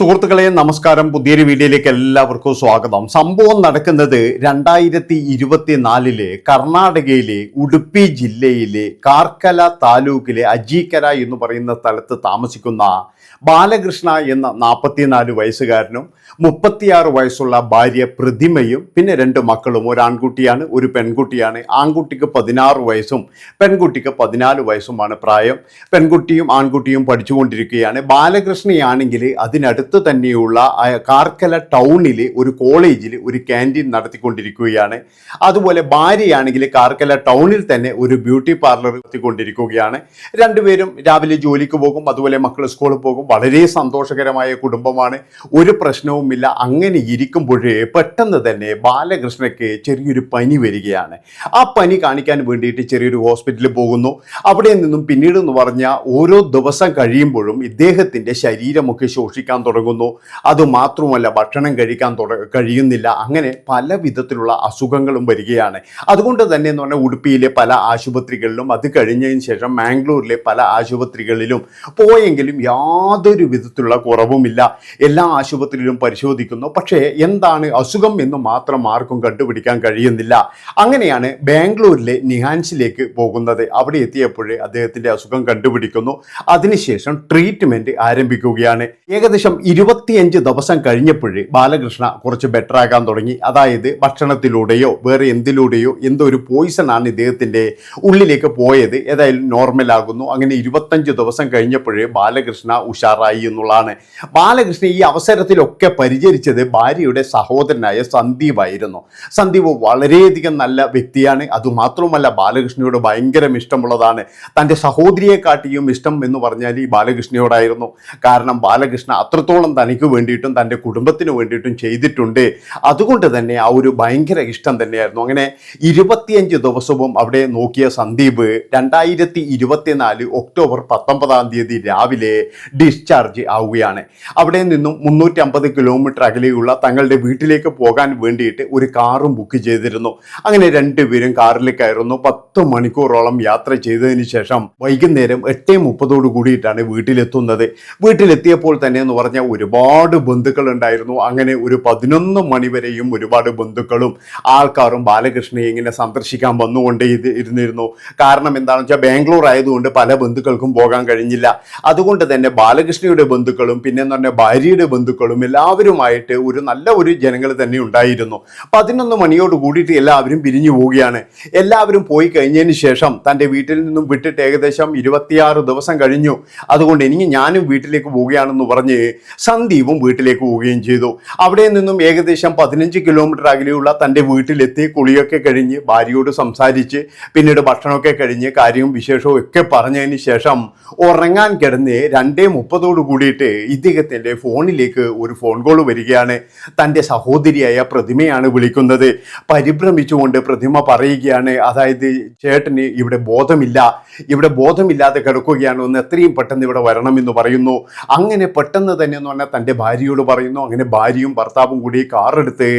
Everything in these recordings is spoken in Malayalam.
സുഹൃത്തുക്കളെ നമസ്കാരം. പുതിയൊരു വീഡിയോയിലേക്ക് എല്ലാവർക്കും സ്വാഗതം. സംഭവം നടക്കുന്നത് രണ്ടായിരത്തി ഇരുപത്തിനാലിലെ കർണാടകയിലെ ഉടുപ്പി ജില്ലയിലെ കാർക്കല താലൂക്കിലെ അജീക്കര എന്ന് പറയുന്ന സ്ഥലത്ത് താമസിക്കുന്ന ബാലകൃഷ്ണ എന്ന നാൽപ്പത്തിനാല് വയസ്സുകാരനും മുപ്പത്തിയാറ് വയസ്സുള്ള ഭാര്യ പ്രതിമയും പിന്നെ രണ്ട് മക്കളും. ഒരു ആൺകുട്ടിയാണ് ഒരു പെൺകുട്ടിയാണ്. ആൺകുട്ടിക്ക് പതിനാറ് വയസ്സും പെൺകുട്ടിക്ക് പതിനാല് വയസ്സുമാണ് പ്രായം. പെൺകുട്ടിയും ആൺകുട്ടിയും പഠിച്ചുകൊണ്ടിരിക്കുകയാണ്. ബാലകൃഷ്ണയാണെങ്കിൽ അതിനടുത്ത് തന്നെയുള്ള കാർക്കല ടൗണിൽ ഒരു കോളേജിൽ ഒരു ക്യാന്റീൻ നടത്തിക്കൊണ്ടിരിക്കുകയാണ്. അതുപോലെ ഭാര്യയാണെങ്കിൽ കാർക്കല ടൗണിൽ തന്നെ ഒരു ബ്യൂട്ടി പാർലർ നടത്തിക്കൊണ്ടിരിക്കുകയാണ്. രണ്ടുപേരും രാവിലെ ജോലിക്ക് പോകും അതുപോലെ മക്കൾ സ്കൂളിൽ പോകും. വളരെ സന്തോഷകരമായ കുടുംബമാണ്. ഒരു പ്രശ്നവുമില്ല. അങ്ങനെ ഇരിക്കുമ്പോഴേ പെട്ടെന്ന് തന്നെ ബാലകൃഷ്ണയ്ക്ക് ചെറിയൊരു പനി വരികയാണ്. ആ പനി കാണിക്കാൻ വേണ്ടിയിട്ട് ചെറിയൊരു ഹോസ്പിറ്റലിൽ പോകുന്നു. അവിടെ നിന്നും പിന്നീട് എന്ന് പറഞ്ഞാൽ ഓരോ ദിവസം കഴിയുമ്പോഴും ഇദ്ദേഹത്തിന്റെ ശരീരമൊക്കെ ശോഷിക്കാൻ തുടങ്ങുന്നു അതുമാത്രമല്ല ഭക്ഷണം കഴിക്കാൻ തുട കഴിയുന്നില്ല. അങ്ങനെ പല വിധത്തിലുള്ള അസുഖങ്ങളും വരികയാണ്. അതുകൊണ്ട് തന്നെ എന്ന് പറഞ്ഞാൽ ഉടുപ്പിയിലെ പല ആശുപത്രികളിലും അത് കഴിഞ്ഞതിന് ശേഷം മാംഗ്ലൂരിലെ പല ആശുപത്രികളിലും പോയെങ്കിലും യാതൊരു വിധത്തിലുള്ള കുറവുമില്ല. എല്ലാ ആശുപത്രിയിലും പരിശോധിക്കുന്നു. പക്ഷേ എന്താണ് അസുഖം എന്ന് മാത്രം ആർക്കും കണ്ടുപിടിക്കാൻ കഴിയുന്നില്ല. അങ്ങനെയാണ് ബാംഗ്ലൂരിലെ നിഹാൻസിലേക്ക് പോകുന്നത്. അവിടെ എത്തിയപ്പോഴേ അദ്ദേഹത്തിന്റെ അസുഖം കണ്ടുപിടിക്കുന്നു. അതിനുശേഷം ട്രീറ്റ്മെന്റ് ആരംഭിക്കുകയാണ്. ഏകദേശം ഇരുപത്തിയഞ്ച് ദിവസം കഴിഞ്ഞപ്പോഴേ ബാലകൃഷ്ണ കുറച്ച് ബെറ്റർ ആകാൻ തുടങ്ങി. അതായത് ഭക്ഷണത്തിലൂടെയോ വേറെ എന്തിലൂടെയോ എന്തോ ഒരു പോയിസൺ ആണ് ഇദ്ദേഹത്തിന്റെ ഉള്ളിലേക്ക് പോയത്. ഏതായാലും നോർമൽ ആകുന്നു. അങ്ങനെ ഇരുപത്തഞ്ച് ദിവസം കഴിഞ്ഞപ്പോഴേ ബാലകൃഷ്ണ ഉഷാറായി എന്നുള്ളതാണ്. ബാലകൃഷ്ണ ഈ അവസരത്തിലൊക്കെ പരിചരിച്ചത് ഭാര്യയുടെ സഹോദരനായ സന്ദീപ് ആയിരുന്നു. സന്ദീപ് വളരെയധികം നല്ല വ്യക്തിയാണ്. അതുമാത്രവുമല്ല ബാലകൃഷ്ണയോട് ഭയങ്കര ഇഷ്ടമുള്ളതാണ്. തന്റെ സഹോദരിയെക്കാട്ടിയും ഇഷ്ടം എന്ന് പറഞ്ഞാൽ ഈ ബാലകൃഷ്ണയോടായിരുന്നു. കാരണം ബാലകൃഷ്ണ അത്രത്തോളം തനിക്ക് വേണ്ടിയിട്ടും തന്റെ കുടുംബത്തിന് വേണ്ടിയിട്ടും ചെയ്തിട്ടുണ്ട്. അതുകൊണ്ട് തന്നെ ആ ഒരു ഭയങ്കര ഇഷ്ടം തന്നെയായിരുന്നു. അങ്ങനെ ഇരുപത്തിയഞ്ച് ദിവസവും അവിടെ നോക്കിയ സന്ദീപ് രണ്ടായിരത്തി ഇരുപത്തിനാല് ഒക്ടോബർ പത്തൊമ്പതാം തീയതി രാവിലെ ഡിസ്ചാർജ് ആവുകയാണ്. അവിടെ നിന്നും മുന്നൂറ്റി അമ്പത് കിലോമീറ്റർ അകലെയുള്ള തങ്ങളുടെ വീട്ടിലേക്ക് പോകാൻ വേണ്ടിയിട്ട് ഒരു കാറും ബുക്ക് ചെയ്തിരുന്നു. അങ്ങനെ രണ്ടുപേരും കാറിൽ കയറുന്നു. പത്ത് മണിക്കൂറോളം യാത്ര ചെയ്തതിന് ശേഷം വൈകുന്നേരം എട്ടേ മുപ്പതോട് കൂടിയിട്ടാണ് വീട്ടിലെത്തുന്നത്. വീട്ടിലെത്തിയപ്പോൾ തന്നെ എന്ന് പറഞ്ഞാൽ ഒരുപാട് ബന്ധുക്കൾ ഉണ്ടായിരുന്നു അങ്ങനെ ഒരു പതിനൊന്ന് മണിവരെയും ഒരുപാട് ബന്ധുക്കളും ആൾക്കാരും ബാലകൃഷ്ണനെ ഇങ്ങനെ സന്ദർശിക്കാൻ വന്നുകൊണ്ടേ ഇരുന്നിരുന്നു. കാരണം എന്താണെന്ന് വെച്ചാൽ ബാംഗ്ലൂർ ആയതുകൊണ്ട് പല ബന്ധുക്കൾക്കും പോകാൻ കഴിഞ്ഞില്ല. അതുകൊണ്ട് തന്നെ ബാലകൃഷ്ണയുടെ ബന്ധുക്കളും പിന്നെ എന്ന് പറഞ്ഞാൽ ഭാര്യയുടെ ബന്ധുക്കളും എല്ലാവരുമായിട്ട് ഒരു നല്ല ഒരു ജനങ്ങൾ തന്നെ ഉണ്ടായിരുന്നു. പതിനൊന്ന് മണിയോട് കൂടിയിട്ട് എല്ലാവരും പിരിഞ്ഞു പോവുകയാണ്. എല്ലാവരും പോയി കഴിഞ്ഞതിന് ശേഷം തന്റെ വീട്ടിൽ നിന്നും വിട്ടിട്ട് ഏകദേശം ഇരുപത്തിയാറ് ദിവസം കഴിഞ്ഞു. അതുകൊണ്ട് ഇനി ഞാനും വീട്ടിലേക്ക് പോവുകയാണെന്ന് പറഞ്ഞ് സന്ദീപും വീട്ടിലേക്ക് പോവുകയും ചെയ്തു. അവിടെ നിന്നും ഏകദേശം പതിനഞ്ച് കിലോമീറ്റർ അകലെയുള്ള തന്റെ വീട്ടിലെത്തി കുളിയൊക്കെ കഴിഞ്ഞ് ഭാര്യയോട് സംസാരിച്ച് പിന്നീട് ഭക്ഷണമൊക്കെ കഴിഞ്ഞ് കാര്യവും വിശേഷവും ഒക്കെ പറഞ്ഞതിന് ശേഷം ഉറങ്ങാൻ കിടന്ന് രണ്ടേ മുപ്പതോട് കൂടിയിട്ട് ഇദ്ദേഹത്തിന്റെ ഫോണിലേക്ക് ഒരു ഫോൺ കോൾ വരികയാണ്. തന്റെ സഹോദരിയായ പ്രതിമയാണ് വിളിക്കുന്നത്. പരിഭ്രമിച്ചുകൊണ്ട് പ്രതിമ പറയുകയാണ് അതായത് ചേട്ടന് ഇവിടെ ബോധമില്ല. ഇവിടെ ബോധമില്ലാതെ കിടക്കുകയാണ്. ഒന്ന് എത്രയും പെട്ടെന്ന് ഇവിടെ വരണമെന്ന് പറയുന്നു. അങ്ങനെ പെട്ടെന്ന് തന്നെ എന്ന് പറഞ്ഞാൽ തന്റെ ഭാര്യയോട് പറയുന്നു. അങ്ങനെ ഭാര്യയും ഭർത്താവും കൂടി കാറെടുത്ത്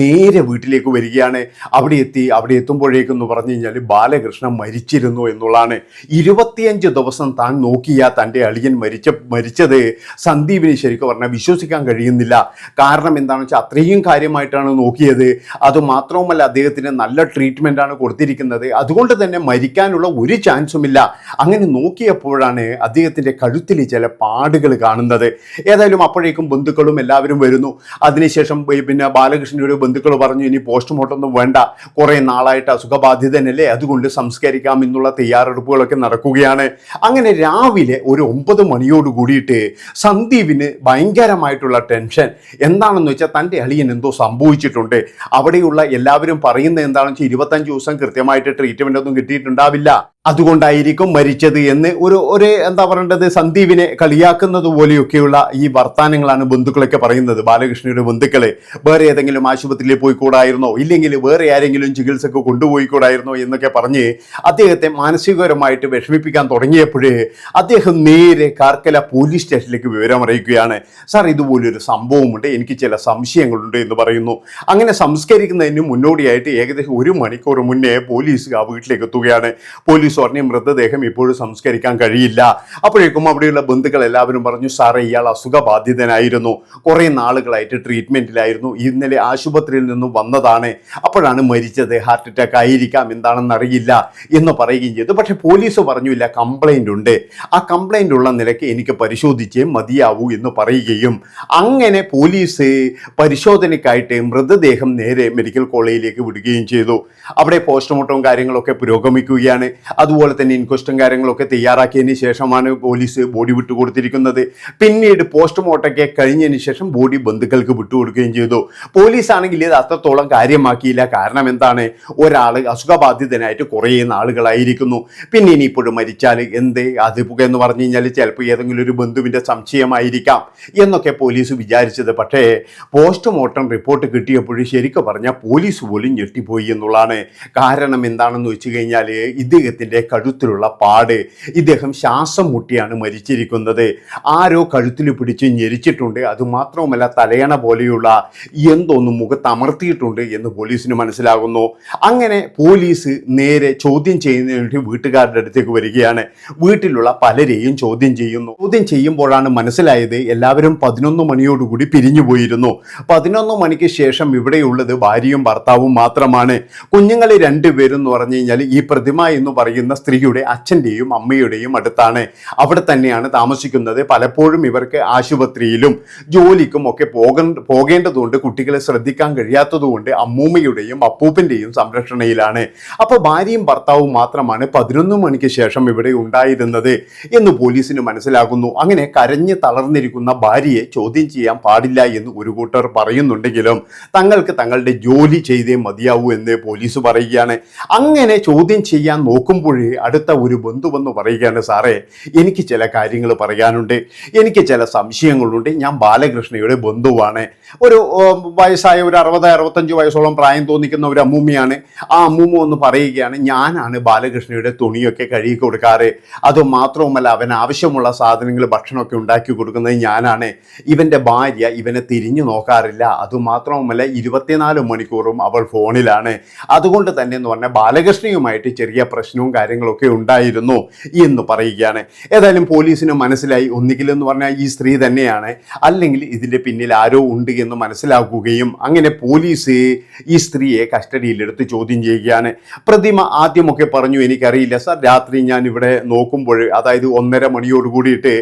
നേരെ വീട്ടിലേക്ക് വരികയാണ്. അവിടെ എത്തി അവിടെ എത്തുമ്പോഴേക്കെന്ന് പറഞ്ഞു കഴിഞ്ഞാൽ ബാലകൃഷ്ണൻ മരിച്ചിരുന്നു എന്നുള്ളതാണ്. ഇരുപത്തിയഞ്ച് ദിവസം താൻ നോക്കിയ തന്റെ അളിയൻ മരിച്ച മരിച്ചത് സന്ദീപിന് ശരിക്കും പറഞ്ഞാൽ വിശ്വസിക്കാൻ കഴിയുന്നില്ല. കാരണം എന്താണെന്ന് വെച്ചാൽ അത്രയും കാര്യമായിട്ടാണ് നോക്കിയത്. അതുമാത്രവുമല്ല അദ്ദേഹത്തിന് നല്ല ട്രീറ്റ്മെന്റ് ആണ് കൊടുത്തിരിക്കുന്നത്. അതുകൊണ്ട് തന്നെ മരിക്കാനുള്ള ഒരു ചാൻസുമില്ല അങ്ങനെ നോക്കിയപ്പോഴാണ് അദ്ദേഹത്തിന്റെ കഴുത്തിൽ ചില പാടുകൾ കാണുന്നത്. ഏതായാലും അപ്പോഴേക്കും ബന്ധുക്കളും എല്ലാവരും വരുന്നു. അതിനുശേഷം പിന്നെ ബാലകൃഷ്ണനോട് ബന്ധുക്കൾ പറഞ്ഞു ഇനി പോസ്റ്റ്മോർട്ടം ഒന്നും വേണ്ട. കുറേ നാളായിട്ട് അസുഖബാധിതനല്ലേ? അതുകൊണ്ട് സംസ്കരിക്കാം എന്നുള്ള തയ്യാറെടുപ്പുകളൊക്കെ നടക്കുകയാണ്. അങ്ങനെ രാവിലെ ഒരു ഒമ്പത് മണിയോട് കൂടിയിട്ട് സന്ദീപിന് ഭയങ്കരമായിട്ടുള്ള ടെൻഷൻ. എന്താണെന്ന് വെച്ചാൽ തന്റെ അളിയൻ എന്തോ സംഭവിച്ചിട്ടുണ്ട്. അവിടെയുള്ള എല്ലാവരും പറയുന്നത് എന്താണെന്ന് വെച്ചാൽ ഇരുപത്തഞ്ച് ദിവസം കൃത്യമായിട്ട് ട്രീറ്റ്മെന്റ് ഒന്നും കിട്ടിയിട്ടുണ്ടാവില്ല. അതുകൊണ്ടായിരിക്കും മരിച്ചത് എന്ന് ഒരു ഒരു എന്താ പറയേണ്ടത് സന്ദീപിനെ കളിയാക്കുന്നത് പോലെയൊക്കെയുള്ള ഈ വർത്താനങ്ങളാണ് ബന്ധുക്കളൊക്കെ പറയുന്നത് ബാലകൃഷ്ണയുടെ ബന്ധുക്കളെ. വേറെ ഏതെങ്കിലും ആശുപത്രിയിൽ പോയി കൂടായിരുന്നോ ഇല്ലെങ്കിൽ വേറെ ആരെങ്കിലും ചികിത്സക്ക് കൊണ്ടുപോയി കൂടായിരുന്നോ എന്നൊക്കെ പറഞ്ഞ് അദ്ദേഹത്തെ മാനസികപരമായിട്ട് വിഷമിപ്പിക്കാൻ തുടങ്ങിയപ്പോഴേ അദ്ദേഹം നേരെ കാർക്കല പോലീസ് സ്റ്റേഷനിലേക്ക് വിവരം അറിയിക്കുകയാണ്. സാർ ഇതുപോലൊരു സംഭവമുണ്ട്. എനിക്ക് ചില സംശയങ്ങളുണ്ട് എന്ന് പറയുന്നു. അങ്ങനെ സംസ്കരിക്കുന്നതിന് മുന്നോടിയായിട്ട് ഏകദേശം ഒരു മണിക്കൂർ മുന്നേ പോലീസ് ആ വീട്ടിലേക്ക് എത്തുകയാണ്. പോലീസ് പറഞ്ഞ് മൃതദേഹം ഇപ്പോഴും സംസ്കരിക്കാൻ കഴിയില്ല. അപ്പോഴേക്കും അവിടെയുള്ള ബന്ധുക്കൾ എല്ലാവരും പറഞ്ഞു സാറേ ഇയാൾ അസുഖബാധിതനായിരുന്നു. കുറേ നാളുകളായിട്ട് ട്രീറ്റ്മെന്റിലായിരുന്നു. ഇന്നലെ ആശുപത്രിയിൽ നിന്നും വന്നതാണ്. അപ്പോഴാണ് മരിച്ചത്. ഹാർട്ട് അറ്റാക്ക് ആയിരിക്കാം. എന്താണെന്ന് അറിയില്ല എന്ന് പറയുകയും ചെയ്തു. പക്ഷെ പോലീസ് പറഞ്ഞില്ല കംപ്ലൈന്റ് ഉണ്ട്. ആ കംപ്ലൈന്റ് ഉള്ള നിലയ്ക്ക് എനിക്ക് പരിശോധിച്ചേ മതിയാവൂ എന്ന് പറയുകയും അങ്ങനെ പോലീസ് പരിശോധനയ്ക്കായിട്ട് മൃതദേഹം നേരെ മെഡിക്കൽ കോളേജിലേക്ക് വിടുകയും ചെയ്തു. അവിടെ പോസ്റ്റ്മോർട്ടവും കാര്യങ്ങളൊക്കെ പുരോഗമിക്കുകയാണ്. അതുപോലെ തന്നെ ഇൻക്വസ്റ്റും കാര്യങ്ങളൊക്കെ തയ്യാറാക്കിയതിന് ശേഷമാണ് പോലീസ് ബോഡി വിട്ടുകൊടുത്തിരിക്കുന്നത്. പിന്നീട് പോസ്റ്റ്മോർട്ടമൊക്കെ കഴിഞ്ഞതിന് ശേഷം ബോഡി ബന്ധുക്കൾക്ക് വിട്ടുകൊടുക്കുകയും ചെയ്തു. പോലീസ് ആണെങ്കിൽ ഇത് അത്രത്തോളം കാര്യമാക്കിയില്ല. കാരണം എന്താണ്? ഒരാൾ അസുഖബാധിതനായിട്ട് കുറേ നാളുകളായിരിക്കുന്നു. പിന്നെ ഇനിയിപ്പോഴും മരിച്ചാൽ എന്ത്? അത് എന്ന് പറഞ്ഞു കഴിഞ്ഞാൽ ചിലപ്പോൾ ഏതെങ്കിലും ഒരു ബന്ധുവിന്റെ സംശയമായിരിക്കാം എന്നൊക്കെ പോലീസ് വിചാരിച്ചത്. പക്ഷേ പോസ്റ്റ്മോർട്ടം റിപ്പോർട്ട് കിട്ടിയപ്പോഴും ശരിക്കും പറഞ്ഞാൽ പോലീസ് പോലും ഞെട്ടിപ്പോയി എന്നുള്ളതാണ്. കാരണം എന്താണെന്ന് വെച്ച് കഴിഞ്ഞാൽ ഇദ്ദേഹത്തിന്റെ കഴുത്തിലുള്ള പാട്. ഇദ്ദേഹം ശ്വാസം മുട്ടിയാണ് മരിച്ചിരിക്കുന്നത്. ആരോ കഴുത്തിൽ പിടിച്ച് ഞെരിച്ചിട്ടുണ്ട്. അതുമാത്രവുമല്ല തലയണ പോലെയുള്ള എന്തോന്നും മുഖത്ത് അമർത്തിയിട്ടുണ്ട് എന്ന് പോലീസിന് മനസ്സിലാകുന്നു. അങ്ങനെ പോലീസ് നേരെ ചോദ്യം ചെയ്യുന്നതിന് വേണ്ടി വീട്ടുകാരുടെ അടുത്തേക്ക് വരികയാണ്. വീട്ടിലുള്ള പലരെയും ചോദ്യം ചെയ്യുന്നു. ചോദ്യം ചെയ്യുമ്പോഴാണ് മനസ്സിലായത് എല്ലാവരും പതിനൊന്ന് മണിയോടുകൂടി പിരിഞ്ഞു പോയിരുന്നു. പതിനൊന്ന് മണിക്ക് ശേഷം ഇവിടെയുള്ളത് ഭാര്യയും ഭർത്താവും മാത്രമാണ്. കുഞ്ഞുങ്ങളെ രണ്ടുപേരും എന്ന് പറഞ്ഞു കഴിഞ്ഞാൽ ഈ പ്രതിമ എന്ന് പറയുന്ന സ്ത്രീയുടെ അച്ഛന്റെയും അമ്മയുടെയും അടുത്താണ്. അവിടെ തന്നെയാണ് താമസിക്കുന്നത്. പലപ്പോഴും ഇവർക്ക് ആശുപത്രിയിലും ജോലിക്കും ഒക്കെ പോക പോകേണ്ടതുകൊണ്ട് കുട്ടികളെ ശ്രദ്ധിക്കാൻ കഴിയാത്തതുകൊണ്ട് അമ്മൂമ്മയുടെയും അപ്പൂപ്പന്റെയും സംരക്ഷണയിലാണ്. അപ്പോൾ ഭാര്യയും ഭർത്താവും മാത്രമാണ് പതിനൊന്ന് മണിക്ക് ശേഷം ഇവിടെ ഉണ്ടായിരുന്നത് എന്ന് പോലീസിന് മനസ്സിലാകുന്നു. അങ്ങനെ കരഞ്ഞ് തളർന്നിരിക്കുന്ന ഭാര്യയെ ചോദ്യം ചെയ്യാൻ പാടില്ല എന്ന് ഒരു കൂട്ടർ പറയുന്നുണ്ടെങ്കിലും തങ്ങൾക്ക് തങ്ങളുടെ ജോലി ചെയ്തേ മതിയാവൂ എന്ന് പോലീസ് പറയുകയാണ്. അങ്ങനെ ചോദ്യം ചെയ്യാൻ നോക്കുമ്പോഴേ അടുത്ത ഒരു ബന്ധു വന്ന് പറയുകയാണ് സാറേ എനിക്ക് ചില കാര്യങ്ങൾ പറയാനുണ്ട്. എനിക്ക് ചില സംശയങ്ങളുണ്ട്. ഞാൻ ബാലകൃഷ്ണയുടെ ബന്ധുവാണ്. ഒരു വയസ്സായ ഒരു അറുപത് അറുപത്തഞ്ച് വയസ്സോളം പ്രായം തോന്നിക്കുന്ന ഒരു അമ്മൂമ്മയാണ്. ആ അമ്മൂമ്മ ഒന്ന് പറയുകയാണ് ഞാനാണ് ബാലകൃഷ്ണയുടെ തുണിയൊക്കെ കഴുകി കൊടുക്കാറ്. അത് മാത്രവുമല്ല അവൻ ആവശ്യമുള്ള സാധനങ്ങൾ ഭക്ഷണമൊക്കെ ഉണ്ടാക്കി കൊടുക്കുന്നത് ഞാനാണ്. ഇവന്റെ ഭാര്യ ഇവനെ തിരിഞ്ഞു നോക്കാറില്ല. അതുമാത്രവുമല്ല ഇരുപത്തിനാല് മണിക്കൂറും അവൾ ഫോണിലാണ്. അതുകൊണ്ട് തന്നെ എന്ന് പറഞ്ഞാൽ ബാലകൃഷ്ണയുമായിട്ട് ചെറിയ പ്രശ്നവും കാര്യങ്ങളൊക്കെ ഉണ്ടായിരുന്നു എന്ന് പറയുകയാണ്. ഏതായാലും പോലീസിന് മനസ്സിലായി. ഒന്നുകിൽ എന്ന് പറഞ്ഞാൽ ഈ സ്ത്രീ തന്നെയാണ്. അല്ലെങ്കിൽ ഇതിന്റെ പിന്നിൽ ആരോ ഉണ്ട് എന്ന് മനസ്സിലാക്കുകയും അങ്ങനെ പോലീസ് ഈ സ്ത്രീയെ കസ്റ്റഡിയിലെടുത്ത് ചോദ്യം ചെയ്യുകയാണ്. പ്രതിമ ആദ്യമൊക്കെ പറഞ്ഞു എനിക്കറിയില്ല സർ രാത്രി ഞാൻ ഇവിടെ നോക്കുമ്പോൾ അതായത് ഒന്നര മണിയോട് കൂടിയിട്ട്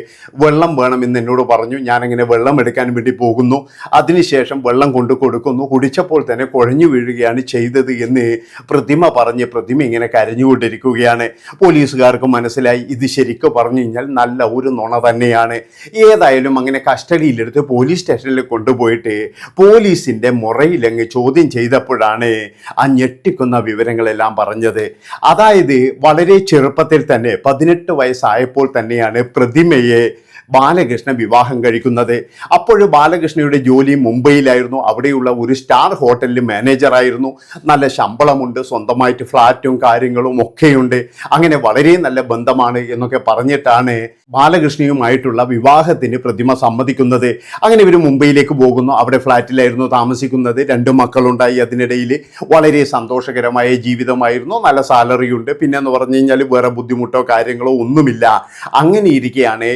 വെള്ളം വേണമെന്ന് എന്നോട് പറഞ്ഞു. ഞാനങ്ങനെ വെള്ളം എടുക്കാൻ വേണ്ടി പോകുന്നു. അതിനുശേഷം വെള്ളം കൊണ്ട് കൊടുക്കുന്നു. കുടിച്ചപ്പോൾ തന്നെ കുഴഞ്ഞു വീഴുകയാണ് ചെയ്തത് എന്ന് പ്രതിമ പറഞ്ഞ് പ്രതിമ ഇങ്ങനെ കരഞ്ഞുകൊണ്ടിരിക്കുകയാണ്. പോലീസുകാർക്ക് മനസ്സിലായി ഇത് ശരിക്കും പറഞ്ഞു കഴിഞ്ഞാൽ നല്ല ഒരു നുണ തന്നെയാണ്. ഏതായാലും അങ്ങനെ കസ്റ്റഡിയിലെടുത്ത് പോലീസ് സ്റ്റേഷനിൽ കൊണ്ടുപോയിട്ട് പോലീസിന്റെ മുറയിലങ്ങ് ചോദ്യം ചെയ്തപ്പോഴാണ് ആ ഞെട്ടിക്കുന്ന വിവരങ്ങളെല്ലാം പറഞ്ഞത്. അതായത് വളരെ ചെറുപ്പത്തിൽ തന്നെ പതിനെട്ട് വയസ്സായപ്പോൾ തന്നെയാണ് പ്രതിമയെ ബാലകൃഷ്ണ വിവാഹം കഴിക്കുന്നത്. അപ്പോഴും ബാലകൃഷ്ണയുടെ ജോലി മുംബൈയിലായിരുന്നു. അവിടെയുള്ള ഒരു സ്റ്റാർ ഹോട്ടലിൽ മാനേജറായിരുന്നു നല്ല ശമ്പളമുണ്ട് സ്വന്തമായിട്ട് ഫ്ലാറ്റും കാര്യങ്ങളും ഒക്കെയുണ്ട്. അങ്ങനെ വളരെ നല്ല ബന്ധമാണ് എന്നൊക്കെ പറഞ്ഞിട്ടാണ് ബാലകൃഷ്ണയുമായിട്ടുള്ള വിവാഹത്തിന് പ്രതിമ സമ്മതിക്കുന്നത്. അങ്ങനെ ഇവർ മുംബൈയിലേക്ക് പോകുന്നു. അവിടെ ഫ്ലാറ്റിലായിരുന്നു താമസിക്കുന്നത്. രണ്ട് മക്കളുണ്ടായി. അതിനിടയിൽ വളരെ സന്തോഷകരമായ ജീവിതമായിരുന്നു. നല്ല സാലറി ഉണ്ട് പിന്നെ എന്ന് പറഞ്ഞു കഴിഞ്ഞാൽ വേറെ ബുദ്ധിമുട്ടോ കാര്യങ്ങളോ ഒന്നുമില്ല. അങ്ങനെ ഇരിക്കെയാണ്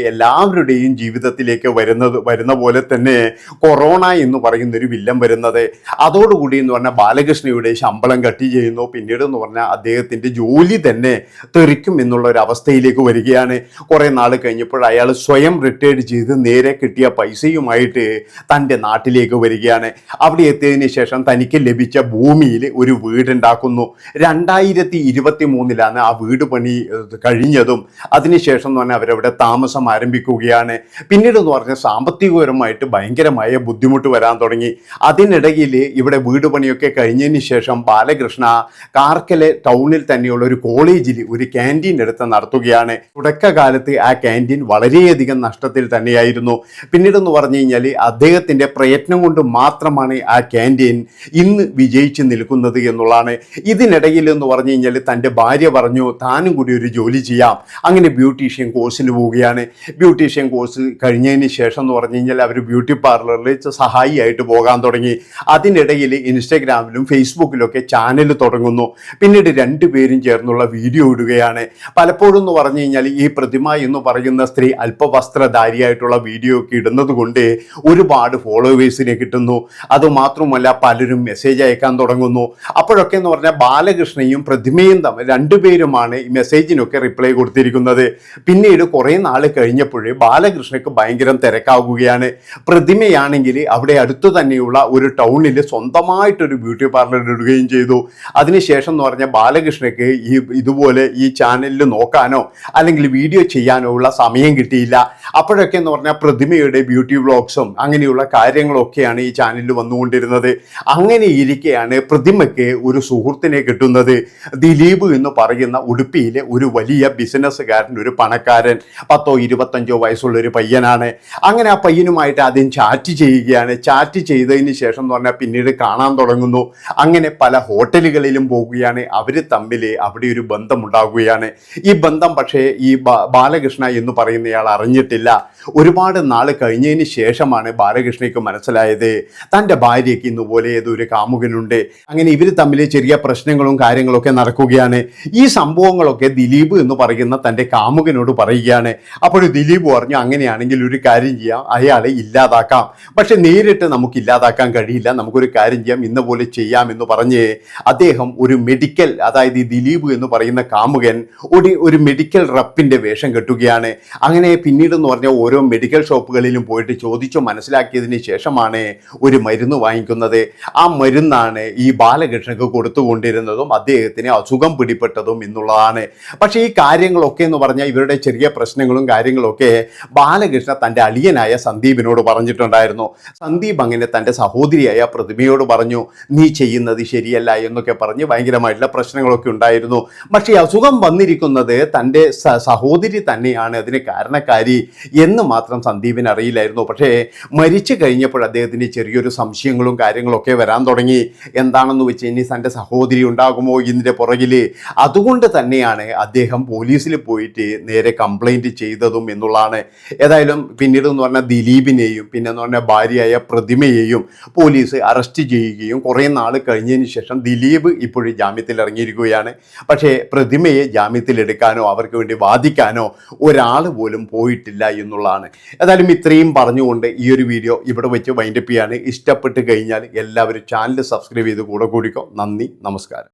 എല്ലാവരുടെയും ജീവിതത്തിലേക്ക് വരുന്നത് വരുന്ന പോലെ തന്നെ കൊറോണ എന്ന് പറയുന്ന ഒരു വില്ലൻ വരുന്നത്. അതോടുകൂടി എന്ന് പറഞ്ഞാൽ ബാലകൃഷ്ണയുടെ ശമ്പളം കട്ട് ചെയ്യുന്നു. പിന്നീട് എന്ന് പറഞ്ഞാൽ അദ്ദേഹത്തിന്റെ ജോലി തന്നെ തെറിക്കും എന്നുള്ള ഒരു അവസ്ഥയിലേക്ക് വരികയാണ്. കുറേ നാൾ കഴിഞ്ഞപ്പോൾ അയാൾ സ്വയം റിട്ടയർഡ് ചെയ്ത് നേരെ കിട്ടിയ പൈസയുമായിട്ട് തന്റെ നാട്ടിലേക്ക് വരികയാണ്. അവിടെ എത്തിയതിന് ശേഷം തനിക്ക് ലഭിച്ച ഭൂമിയിൽ ഒരു വീടുണ്ടാക്കുന്നു. രണ്ടായിരത്തി ഇരുപത്തി മൂന്നിലാണ് ആ വീട് പണി കഴിഞ്ഞതും. അതിനുശേഷം എന്ന് പറഞ്ഞാൽ അവരവിടെ താമസം ആരംഭിക്കുകയാണ് പിന്നീട് എന്ന് പറഞ്ഞാൽ സാമ്പത്തികപരമായിട്ട് ഭയങ്കരമായ ബുദ്ധിമുട്ട് വരാൻ തുടങ്ങി. അതിനിടയിൽ ഇവിടെ വീട് പണിയൊക്കെ കഴിഞ്ഞതിന് ശേഷം ബാലകൃഷ്ണ കാർക്കലെ ടൗണിൽ തന്നെയുള്ള ഒരു കോളേജിൽ ഒരു ക്യാന്റീൻ എടുത്ത് നടത്തുകയാണ്. തുടക്കകാലത്ത് ആ ക്യാന്റീൻ വളരെയധികം നഷ്ടത്തിൽ തന്നെയായിരുന്നു. പിന്നീട് എന്ന് പറഞ്ഞു കഴിഞ്ഞാൽ അദ്ദേഹത്തിന്റെ പ്രയത്നം കൊണ്ട് മാത്രമാണ് ആ ക്യാന്റീൻ ഇന്ന് വിജയിച്ച് നിൽക്കുന്നത് എന്നുള്ളതാണ്. ഇതിനിടയിൽ എന്ന് പറഞ്ഞു കഴിഞ്ഞാൽ തന്റെ ഭാര്യ പറഞ്ഞു താനും കൂടി ഒരു ജോലി ചെയ്യാം. അങ്ങനെ ബ്യൂട്ടീഷ്യൻ കോഴ്സിന് പോവുകയാണ്. ബ്യൂട്ടീഷ്യൻ ബ്യൂട്ടീഷ്യൻ കോഴ്സ് കഴിഞ്ഞതിന് ശേഷം എന്ന് പറഞ്ഞു കഴിഞ്ഞാൽ അവർ ബ്യൂട്ടി പാർലറിൽ സഹായിയായിട്ട് പോകാൻ തുടങ്ങി. അതിനിടയിൽ ഇൻസ്റ്റഗ്രാമിലും ഫേസ്ബുക്കിലൊക്കെ ചാനൽ തുടങ്ങുന്നു. പിന്നീട് രണ്ടുപേരും ചേർന്നുള്ള വീഡിയോ ഇടുകയാണ്. പലപ്പോഴും എന്ന് പറഞ്ഞു കഴിഞ്ഞാൽ ഈ പ്രതിമ എന്ന് പറയുന്ന സ്ത്രീ അല്പവസ്ത്രധാരിയായിട്ടുള്ള വീഡിയോ ഒക്കെ ഇടുന്നത് കൊണ്ട് ഒരുപാട് ഫോളോവേഴ്സിനെ കിട്ടുന്നു. അതുമാത്രമല്ല പലരും മെസ്സേജ് അയക്കാൻ തുടങ്ങുന്നു. അപ്പോഴൊക്കെ എന്ന് പറഞ്ഞാൽ ബാലകൃഷ്ണയും പ്രതിമയും തമ്മിൽ രണ്ടുപേരുമാണ് ഈ മെസ്സേജിനൊക്കെ റിപ്ലൈ കൊടുത്തിരിക്കുന്നത്. പിന്നീട് കുറേ നാൾ കഴിഞ്ഞപ്പോഴേ ബാലകൃഷ്ണയ്ക്ക് ഭയങ്കര തിരക്കാവുകയാണ്. പ്രതിമയാണെങ്കിൽ അവിടെ അടുത്തു തന്നെയുള്ള ഒരു ടൗണിൽ സ്വന്തമായിട്ടൊരു ബ്യൂട്ടി പാർലർ ഇടുകയും ചെയ്തു. അതിനുശേഷം എന്ന് പറഞ്ഞാൽ ബാലകൃഷ്ണയ്ക്ക് ഈ ഇതുപോലെ ഈ ചാനലിൽ നോക്കാനോ അല്ലെങ്കിൽ വീഡിയോ ചെയ്യാനോ ഉള്ള സമയം കിട്ടിയില്ല. അപ്പോഴൊക്കെ എന്ന് പറഞ്ഞാൽ പ്രതിമയുടെ ബ്യൂട്ടി വ്ളോഗ്സും അങ്ങനെയുള്ള കാര്യങ്ങളൊക്കെയാണ് ഈ ചാനലിൽ വന്നുകൊണ്ടിരുന്നത്. അങ്ങനെ ഇരിക്കെയാണ് പ്രതിമയ്ക്ക് ഒരു സുഹൃത്തിനെ കിട്ടുന്നത്. ദിലീപ് എന്ന് പറയുന്ന ഉടുപ്പിയിലെ ഒരു വലിയ ബിസിനസ്സുകാരൻ ഒരു പണക്കാരൻ പത്തോ ഇരുപത്തഞ്ചോ വയസ്സുള്ള ഒരു പയ്യനാണ്. അങ്ങനെ ആ പയ്യനുമായിട്ട് ആദ്യം ചാറ്റ് ചെയ്യുകയാണ്. ചാറ്റ് ചെയ്തതിന് ശേഷം എന്ന് പറഞ്ഞാൽ പിന്നീട് കാണാൻ തുടങ്ങുന്നു. അങ്ങനെ പല ഹോട്ടലുകളിലും പോവുകയാണ് അവർ തമ്മിൽ അവിടെ ഒരു ബന്ധമുണ്ടാകുകയാണ്. ഈ ബന്ധം പക്ഷേ ഈ ബാലകൃഷ്ണ എന്ന് പറയുന്നയാൾ അറിഞ്ഞിട്ടില്ല. ഒരുപാട് നാൾ കഴിഞ്ഞതിന് ശേഷമാണ് ബാലകൃഷ്ണയ്ക്ക് മനസ്സിലായത്. തന്റെ ഭാര്യയ്ക്ക് ഇന്നുപോലെ ഏതൊരു കാമുകനുണ്ട്. അങ്ങനെ ഇവർ തമ്മിൽ ചെറിയ പ്രശ്നങ്ങളും കാര്യങ്ങളൊക്കെ നടക്കുകയാണ്. ഈ സംഭവങ്ങളൊക്കെ ദിലീപ് എന്ന് പറയുന്ന തന്റെ കാമുകനോട് പറയുകയാണ്. അപ്പോൾ ദിലീപ് അങ്ങനെയാണെങ്കിൽ ഒരു കാര്യം ചെയ്യാം അയാളെ ഇല്ലാതാക്കാം. പക്ഷെ നേരിട്ട് നമുക്ക് ഇല്ലാതാക്കാൻ കഴിയില്ല. നമുക്കൊരു കാര്യം ചെയ്യാം ഇന്ന പോലെ ചെയ്യാം എന്ന് പറഞ്ഞ് അദ്ദേഹം ഒരു മെഡിക്കൽ അതായത് ഈ ദിലീപ് എന്ന് പറയുന്ന കാമുകൻ ഒരു ഒരു മെഡിക്കൽ റപ്പിന്റെ വേഷം കെട്ടുകയാണ്. അങ്ങനെ പിന്നീട് എന്ന് പറഞ്ഞാൽ ഓരോ മെഡിക്കൽ ഷോപ്പുകളിലും പോയിട്ട് ചോദിച്ചു മനസ്സിലാക്കിയതിന് ശേഷമാണ് ഒരു മരുന്ന് വാങ്ങിക്കുന്നത്. ആ മരുന്നാണ് ഈ ബാലകൃഷ്ണക്ക് കൊടുത്തുകൊണ്ടിരുന്നതും അദ്ദേഹത്തിന് അസുഖം പിടിപ്പെട്ടതും എന്നുള്ളതാണ്. പക്ഷേ ഈ കാര്യങ്ങളൊക്കെ എന്ന് പറഞ്ഞാൽ ഇവരുടെ ചെറിയ പ്രശ്നങ്ങളും കാര്യങ്ങളൊക്കെ ബാലകൃഷ്ണ തന്റെ അളിയനായ സന്ദീപിനോട് പറഞ്ഞിട്ടുണ്ടായിരുന്നു. സന്ദീപ് അങ്ങനെ തന്റെ സഹോദരിയായ പ്രതിമയോട് പറഞ്ഞു നീ ചെയ്യുന്നത് ശരിയല്ല എന്നൊക്കെ പറഞ്ഞ് ഭയങ്കരമായിട്ടുള്ള പ്രശ്നങ്ങളൊക്കെ ഉണ്ടായിരുന്നു. പക്ഷേ അസുഖം വന്നിരിക്കുന്നത് തന്റെ സഹോദരി തന്നെയാണ് അതിന് കാരണക്കാരി എന്ന് മാത്രം സന്ദീപിന് അറിയില്ലായിരുന്നു. പക്ഷേ മരിച്ചു കഴിഞ്ഞപ്പോൾ അദ്ദേഹത്തിന് ചെറിയൊരു സംശയങ്ങളും കാര്യങ്ങളൊക്കെ വരാൻ തുടങ്ങി. എന്താണെന്ന് വെച്ച് ഇനി തന്റെ സഹോദരി ഉണ്ടാകുമോ ഇതിന്റെ പുറകിൽ? അതുകൊണ്ട് തന്നെയാണ് അദ്ദേഹം പോലീസിൽ പോയിട്ട് നേരെ കംപ്ലൈന്റ് ചെയ്തതും എന്നുള്ളതാണ് ഏതായാലും പിന്നീട് എന്ന് പറഞ്ഞാൽ ദിലീപിനെയും പിന്നെ എന്ന് പറഞ്ഞാൽ ഭാര്യയായ പ്രതിമയെയും പോലീസ് അറസ്റ്റ് ചെയ്യുകയും കുറേ നാൾ കഴിഞ്ഞതിന് ശേഷം ദിലീപ് ഇപ്പോഴും ജാമ്യത്തിൽ ഇറങ്ങിയിരിക്കുകയാണ് പക്ഷേ പ്രതിമയെ ജാമ്യത്തിലെടുക്കാനോ അവർക്ക് വേണ്ടി വാദിക്കാനോ ഒരാൾ പോലും പോയിട്ടില്ല എന്നുള്ളതാണ്. ഏതായാലും ഇത്രയും പറഞ്ഞുകൊണ്ട് ഈ ഒരു വീഡിയോ ഇവിടെ വെച്ച് വൈൻഡപ്പ് ചെയ്യാണ്. ഇഷ്ടപ്പെട്ട് കഴിഞ്ഞാൽ എല്ലാവരും ചാനൽ സബ്സ്ക്രൈബ് ചെയ്ത് കൂടെ കൂടിക്കോ. നന്ദി നമസ്കാരം.